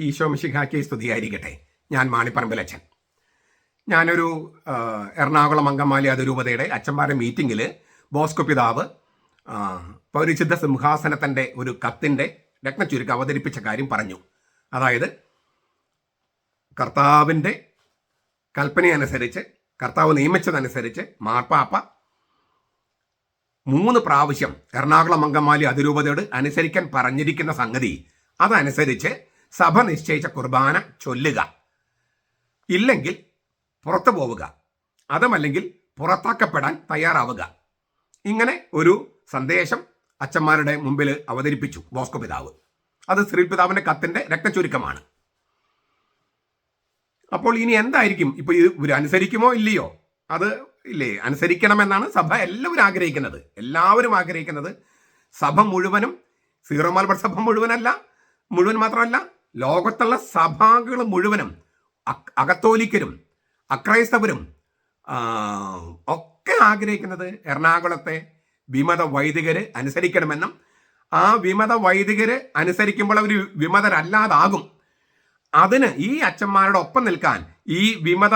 ഈശോ മിശിഹാക്കി സ്തുതിയായിരിക്കട്ടെ. ഞാൻ മാണിപ്പറമ്പിലച്ഛൻ. ഞാനൊരു എറണാകുളം അങ്കമാലി അതിരൂപതയുടെ അച്ഛന്മാരുടെ മീറ്റിങ്ങിൽ ബോസ്കോ പിതാവ് പൗരിശുദ്ധ സിംഹാസനത്തിന്റെ ഒരു കത്തിന്റെ രത്നച്ചുരുക്കം അവതരിപ്പിച്ച കാര്യം പറഞ്ഞു. അതായത് കർത്താവിന്റെ കൽപ്പനയനുസരിച്ച് കർത്താവ് നിയമിച്ചതനുസരിച്ച് മാർപ്പാപ്പ മൂന്ന് പ്രാവശ്യം എറണാകുളം അങ്കമാലി അതിരൂപതയോട് അനുസരിക്കാൻ പറഞ്ഞിരിക്കുന്ന സംഗതി അതനുസരിച്ച് സഭ നിശ്ചയിച്ച കുർബാന ചൊല്ലുക. ഇല്ലെങ്കിൽ പുറത്തു പോവുക. അതുമല്ലെങ്കിൽ പുറത്താക്കപ്പെടാൻ തയ്യാറാവുക. ഇങ്ങനെ ഒരു സന്ദേശം അച്ഛന്മാരുടെ മുമ്പിൽ അവതരിപ്പിച്ചു ബോസ്കോ പിതാവ്. അത് സിറിൽ പിതാവിന്റെ കത്തിന്റെ രക്തചുരുക്കമാണ് അപ്പോൾ ഇനി എന്തായിരിക്കും? ഇപ്പൊ ഇത് ഇവർ അനുസരിക്കുമോ ഇല്ലയോ? അത് ഇല്ലേ? അനുസരിക്കണമെന്നാണ് സഭ എല്ലാവരും ആഗ്രഹിക്കുന്നത്. എല്ലാവരും ആഗ്രഹിക്കുന്നത് സഭ മുഴുവനും സീറോ മലബാർ സഭ മുഴുവനല്ല മുഴുവൻ മാത്രമല്ല ലോകത്തുള്ള സഭകൾ മുഴുവനും അക്- അകത്തോലിക്കരും അക്രൈസ്തവരും ഒക്കെ ആഗ്രഹിക്കുന്നത് എറണാകുളത്തെ വിമത വൈദികര് അനുസരിക്കണമെന്നും ആ വിമത വൈദികര് അനുസരിക്കുമ്പോൾ അവർ വിമതരല്ലാതാകും. അതിന് ഈ അച്ഛന്മാരുടെ ഒപ്പം നിൽക്കാൻ ഈ വിമത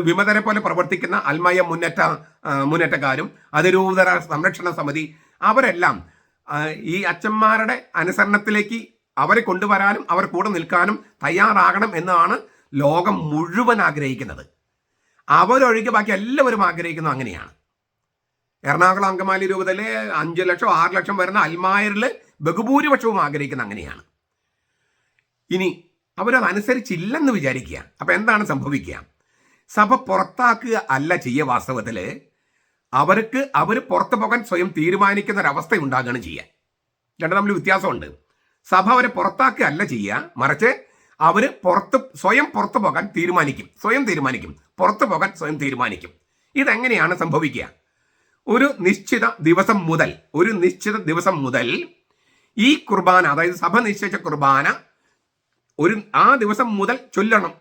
വിമതരെ പോലെ പ്രവർത്തിക്കുന്ന അൽമയ മുന്നേറ്റ മുന്നേറ്റക്കാരും അതിരൂപതര സംരക്ഷണ സമിതി അവരെല്ലാം ഈ അച്ഛന്മാരുടെ അനുസരണത്തിലേക്ക് അവരെ കൊണ്ടുവരാനും അവർ കൂടെ നിൽക്കാനും തയ്യാറാകണം എന്നാണ് ലോകം മുഴുവൻ ആഗ്രഹിക്കുന്നത്. അവരൊഴികെ ബാക്കി എല്ലാവരും ആഗ്രഹിക്കുന്നത് അങ്ങനെയാണ്. എറണാകുളം അങ്കമാലി രൂപതയിലെ അഞ്ച് ലക്ഷം ആറ് ലക്ഷം വരുന്ന അൽമായരിൽ ബഹുഭൂരിപക്ഷവും ആഗ്രഹിക്കുന്നത് അങ്ങനെയാണ്. ഇനി അവരതനുസരിച്ചില്ലെന്ന് വിചാരിക്കുക. അപ്പൊ എന്താണ് സംഭവിക്കുക? സഭ പുറത്താക്കുക അല്ല ചെയ്യുക വാസ്തവത്തിൽ അവർക്ക് അവർ പുറത്തു പോകാൻ സ്വയം തീരുമാനിക്കുന്ന ഒരവസ്ഥ ഉണ്ടാകുകയാണ് ചെയ്യുക. രണ്ടു തമ്മിൽ വ്യത്യാസമുണ്ട്. സഭ അവരെ പുറത്താക്കുക അല്ല ചെയ്യുക. മറിച്ച് അവർ പുറത്ത് സ്വയം പുറത്തു പോകാൻ തീരുമാനിക്കും. സ്വയം തീരുമാനിക്കും. പുറത്തു പോകാൻ സ്വയം തീരുമാനിക്കും. ഇതെങ്ങനെയാണ് സംഭവിക്കുക? ഒരു നിശ്ചിത ദിവസം മുതൽ ഒരു നിശ്ചിത ദിവസം മുതൽ ഈ കുർബാന അതായത് സഭ നിശ്ചയിച്ച കുർബാന ഒരു ആ ദിവസം മുതൽ ചൊല്ലണം.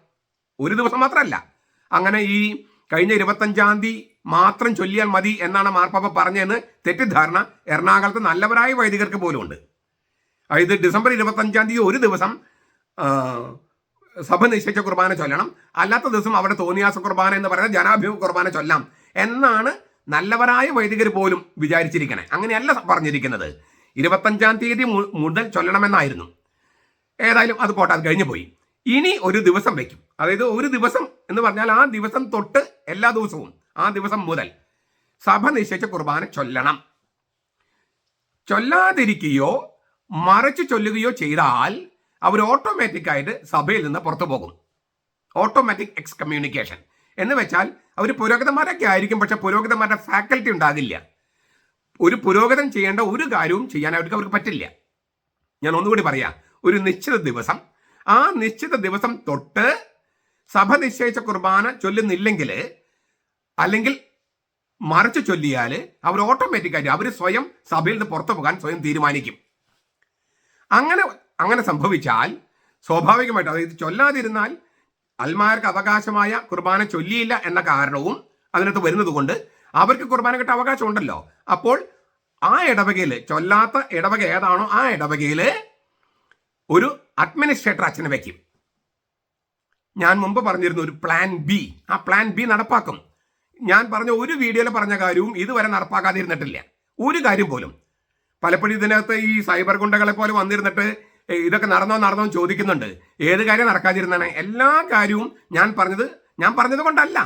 ഒരു ദിവസം മാത്രമല്ല. അങ്ങനെ ഈ കഴിഞ്ഞ ഇരുപത്തഞ്ചാം തീയതി മാത്രം ചൊല്ലിയാൽ മതി എന്നാണ് മാർപ്പാപ്പ പറഞ്ഞതെന്ന് തെറ്റിദ്ധാരണ എറണാകുളത്ത് നല്ലവരായ വൈദികർക്ക് പോലും ഉണ്ട് അതായത് ഡിസംബർ ഇരുപത്തഞ്ചാം തീയതി ഒരു ദിവസം സഭ നിശ്ചയിച്ച കുർബാന ചൊല്ലണം. അല്ലാത്ത ദിവസം അവിടെ തോന്നിയാസ കുർബാന എന്ന് പറയുന്ന ജനാഭിമുഖ കുർബാന ചൊല്ലാം എന്നാണ് നല്ലവരായ വൈദികർ പോലും വിചാരിച്ചിരിക്കണേ. അങ്ങനെയല്ല പറഞ്ഞിരിക്കുന്നത്. ഇരുപത്തഞ്ചാം തീയതി മുതൽ ചൊല്ലണമെന്നായിരുന്നു. ഏതായാലും അത് പോട്ടെ അത് കഴിഞ്ഞു പോയി. ഇനി ഒരു ദിവസം വയ്ക്കും. അതായത് ഒരു ദിവസം എന്ന് പറഞ്ഞാൽ ആ ദിവസം തൊട്ട് എല്ലാ ദിവസവും ആ ദിവസം മുതൽ സഭ നിശ്ചയിച്ച കുർബാന ചൊല്ലണം. ചൊല്ലാതിരിക്കുകയോ മറച്ചു ചൊല്ലുകയോ ചെയ്താൽ അവർ ഓട്ടോമാറ്റിക് ആയിട്ട് സഭയിൽ നിന്ന് പുറത്തു പോകും. ഓട്ടോമാറ്റിക് എക്സ് കമ്മ്യൂണിക്കേഷൻ എന്ന് വെച്ചാൽ അവർ പുരോഗതന്മാരൊക്കെ ആയിരിക്കും പക്ഷെ പുരോഗതന്മാരുടെ ഫാക്കൽറ്റി ഉണ്ടാകില്ല. ഒരു പുരോഗതം ചെയ്യേണ്ട ഒരു കാര്യവും ചെയ്യാൻ അവർക്ക് അവർക്ക് പറ്റില്ല. ഞാൻ ഒന്നുകൂടി പറയാം. ഒരു നിശ്ചിത ദിവസം. ആ നിശ്ചിത ദിവസം തൊട്ട് സഭ നിശ്ചയിച്ച കുർബാന ചൊല്ലുന്നില്ലെങ്കിൽ അല്ലെങ്കിൽ മറിച്ച് ചൊല്ലിയാൽ അവർ ഓട്ടോമാറ്റിക്കായിട്ട് അവർ സ്വയം സഭയിൽ നിന്ന് പുറത്തു പോകാൻ സ്വയം തീരുമാനിക്കും. അങ്ങനെ അങ്ങനെ സംഭവിച്ചാൽ സ്വാഭാവികമായിട്ട് അതായത് ചൊല്ലാതിരുന്നാൽ അൽമാർക്ക് അവകാശമായ കുർബാന ചൊല്ലിയില്ല എന്ന കാരണവും അതിനകത്ത് വരുന്നത് കൊണ്ട് അവർക്ക് കുർബാന കിട്ട അവകാശം ഉണ്ടല്ലോ അപ്പോൾ ആ ഇടവകയിൽ ചൊല്ലാത്ത ഇടവക ഏതാണോ ആ ഇടവകയിൽ ഒരു അഡ്മിനിസ്ട്രേറ്റർ അച്ഛനെ വയ്ക്കും ഞാൻ മുമ്പ് പറഞ്ഞിരുന്ന ഒരു പ്ലാൻ ബി ആ പ്ലാൻ ബി നടപ്പാക്കും. ഞാൻ പറഞ്ഞ ഒരു വീഡിയോയിൽ പറഞ്ഞ കാര്യവും ഇതുവരെ നടപ്പാക്കാതിരുന്നിട്ടില്ല. ഒരു കാര്യം പോലും. പലപ്പോഴും ഇതിനകത്ത് ഈ സൈബർ ഗുണ്ടകളെ പോലെ വന്നിരുന്നിട്ട് ഇതൊക്കെ നടന്നോ നടന്നോ ചോദിക്കുന്നുണ്ട്. ഏത് കാര്യം നടക്കാതിരുന്നാണ്. എല്ലാ കാര്യവും ഞാൻ പറഞ്ഞത് ഞാൻ പറഞ്ഞത് കൊണ്ടല്ല.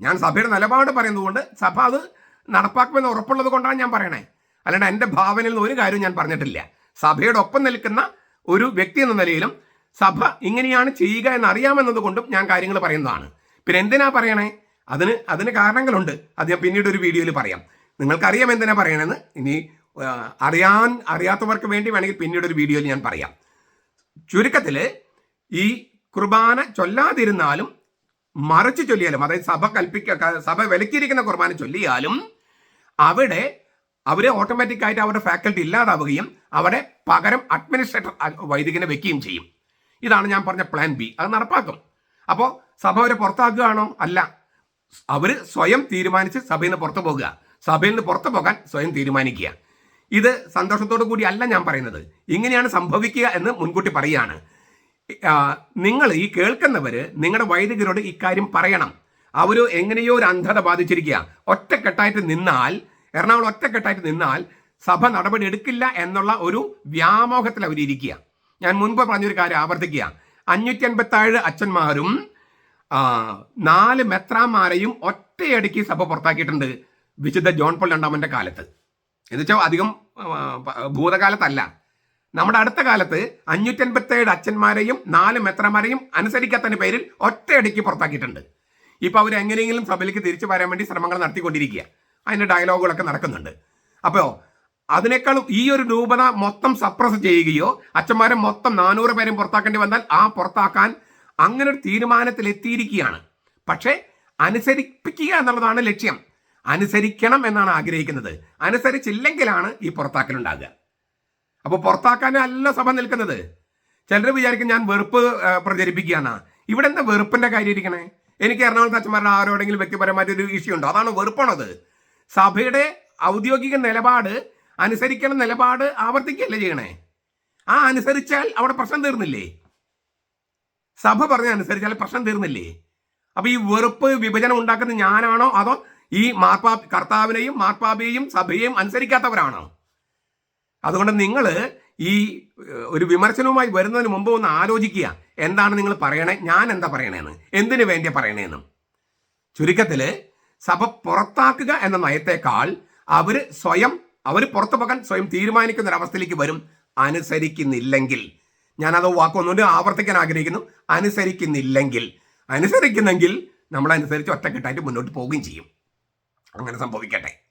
ഞാൻ സഭയുടെ നിലപാട് പറയുന്നത് കൊണ്ട് സഭ അത് നടപ്പാക്കുമെന്ന് ഉറപ്പുള്ളത് കൊണ്ടാണ് ഞാൻ പറയണേ. അല്ലാണ്ട് എന്റെ ഭാവനയിൽ നിന്ന് ഒരു കാര്യവും ഞാൻ പറഞ്ഞിട്ടില്ല. സഭയുടെ ഒപ്പം നിൽക്കുന്ന ഒരു വ്യക്തി എന്ന നിലയിലും സഭ ഇങ്ങനെയാണ് ചെയ്യുക എന്ന് കൊണ്ടും ഞാൻ കാര്യങ്ങൾ പറയുന്നതാണ്. പിന്നെ എന്തിനാ പറയണേ? അതിന് അതിന് കാരണങ്ങളുണ്ട്. അത് ഞാൻ പിന്നീട് ഒരു വീഡിയോയിൽ പറയാം. നിങ്ങൾക്കറിയാം എന്തിനാ പറയണമെന്ന് ഇനി അറിയാൻ അറിയാത്തവർക്ക് വേണ്ടി വേണമെങ്കിൽ പിന്നീട് ഒരു വീഡിയോയിൽ ഞാൻ പറയാം. ചുരുക്കത്തിൽ ഈ കുർബാന ചൊല്ലാതിരുന്നാലും മറിച്ച് ചൊല്ലിയാലും അതായത് സഭ കൽപ്പിക്ക സഭ വിലക്കിയിരിക്കുന്ന കുർബാന ചൊല്ലിയാലും അവിടെ അവരെ ഓട്ടോമാറ്റിക് ആയിട്ട് അവരുടെ ഫാക്കൽറ്റി ഇല്ലാതാവുകയും അവിടെ പകരം അഡ്മിനിസ്ട്രേറ്റർ വൈദികനെ വെക്കുകയും ചെയ്യും. ഇതാണ് ഞാൻ പറഞ്ഞ പ്ലാൻ ബി അത് നടപ്പാക്കും. അപ്പോൾ സഭ അവരെ പുറത്താക്കുകയാണോ? അല്ല. അവർ സ്വയം തീരുമാനിച്ച് സഭയിൽ നിന്ന് പുറത്തു പോകുക. സഭയിൽ നിന്ന് പുറത്തു പോകാൻ സ്വയം തീരുമാനിക്കുക. ഇത് സന്തോഷത്തോടു കൂടി അല്ല ഞാൻ പറയുന്നത്. ഇങ്ങനെയാണ് സംഭവിക്കുക എന്ന് മുൻകൂട്ടി പറയുകയാണ്. നിങ്ങൾ ഈ കേൾക്കുന്നവര് നിങ്ങളുടെ വൈദികരോട് ഇക്കാര്യം പറയണം. അവർ എങ്ങനെയോ ഒരു അന്ധത ബാധിച്ചിരിക്കുക. ഒറ്റക്കെട്ടായിട്ട് നിന്നാൽ എറണാകുളം ഒറ്റക്കെട്ടായിട്ട് നിന്നാൽ സഭ നടപടി എടുക്കില്ല എന്നുള്ള ഒരു വ്യാമോഹത്തിൽ അവരിയ്ക്കുക ഞാൻ മുൻപ് പറഞ്ഞൊരു കാര്യം ആവർത്തിക്കുക. അഞ്ഞൂറ്റി അൻപത്തേഴ് അച്ഛന്മാരും നാല് മെത്രാന്മാരെയും ഒറ്റയടിക്ക് സഭ പുറത്താക്കിയിട്ടുണ്ട് വിശുദ്ധ ജോൺ പോൾ രണ്ടാമന്റെ കാലത്ത്. എന്നുവെച്ചാൽ അധികം ഭൂതകാലത്തല്ല. നമ്മുടെ അടുത്ത കാലത്ത് അഞ്ഞൂറ്റി അൻപത്തേഴ് അച്ഛന്മാരെയും നാല് മെത്രമാരെയും അനുസരിക്കാത്തതിന്റെ പേരിൽ ഒറ്റയടിക്ക് പുറത്താക്കിയിട്ടുണ്ട്. ഇപ്പൊ അവർ എങ്ങനെയെങ്കിലും സഭയിലേക്ക് തിരിച്ചു വരാൻ വേണ്ടി ശ്രമങ്ങൾ നടത്തിക്കൊണ്ടിരിക്കുക. അതിന്റെ ഡയലോഗുകളൊക്കെ നടക്കുന്നുണ്ട്. അപ്പോ അതിനേക്കാൾ ഈ ഒരു രൂപത മൊത്തം സപ്രസ് ചെയ്യുകയോ അച്ഛന്മാരെ മൊത്തം നാനൂറ് പേരും പുറത്താക്കേണ്ടി വന്നാൽ ആ പുറത്താക്കാൻ അങ്ങനെ ഒരു തീരുമാനത്തിൽ എത്തിയിരിക്കുകയാണ് പക്ഷേ അനുസരിപ്പിക്കുക എന്നുള്ളതാണ് ലക്ഷ്യം. അനുസരിക്കണം എന്നാണ് ആഗ്രഹിക്കുന്നത്. അനുസരിച്ചില്ലെങ്കിലാണ് ഈ പുറത്താക്കൽ ഉണ്ടാകുക അപ്പോൾ പുറത്താക്കാനല്ല സഭ നിൽക്കുന്നത്. ചിലർ വിചാരിക്കും ഞാൻ വെറുപ്പ് പ്രചരിപ്പിക്കുകയാണ്. ഇവിടെ എന്താ വെറുപ്പിന്റെ കാര്യം ഇരിക്കണേ? എനിക്ക് എറണാകുളത്ത് അച്ഛന്മാരുടെ ആരോടെങ്കിലും വ്യക്തിപരമായിട്ട് ഒരു ഇഷ്യൂ ഉണ്ടോ? അതാണ് വെറുപ്പാണത്. സഭയുടെ ഔദ്യോഗിക നിലപാട് അനുസരിക്കണം നിലപാട് ആവർത്തിക്കുകയല്ലേ ചെയ്യണേ? ആ അനുസരിച്ചാൽ അവിടെ പ്രശ്നം തീർന്നില്ലേ? സഭ പറഞ്ഞ അനുസരിച്ചാൽ പ്രശ്നം തീർന്നില്ലേ? അപ്പൊ ഈ വെറുപ്പ് വിഭജനം ഉണ്ടാക്കുന്നത് ഞാനാണോ അതോ ഈ മാർപ്പാ കർത്താവിനെയും മാർപ്പാബയെയും സഭയെയും അനുസരിക്കാത്തവരാണ്. അതുകൊണ്ട് നിങ്ങൾ ഈ ഒരു വിമർശനവുമായി വരുന്നതിന് മുമ്പ് ഒന്ന് ആലോചിക്കുക. എന്താണ് നിങ്ങൾ പറയണേ? ഞാൻ എന്താ പറയണേന്ന്. എന്തിനു വേണ്ടി പറയണേന്ന്. ചുരുക്കത്തിൽ സഭ പുറത്താക്കുക എന്ന നയത്തെക്കാൾ അവർ സ്വയം അവർ പുറത്തു പോകാൻ സ്വയം തീരുമാനിക്കുന്ന ഒരവസ്ഥയിലേക്ക് വരും. അനുസരിക്കുന്നില്ലെങ്കിൽ. ഞാനത് വാക്കൊന്നുകൊണ്ട് ആവർത്തിക്കാൻ ആഗ്രഹിക്കുന്നു. അനുസരിക്കുന്നില്ലെങ്കിൽ. അനുസരിക്കുന്നെങ്കിൽ നമ്മൾ അനുസരിച്ച് ഒറ്റക്കെട്ടായിട്ട് മുന്നോട്ട് പോവുകയും ചെയ്യും. അങ്ങനെ സംഭവിക്കട്ടെ.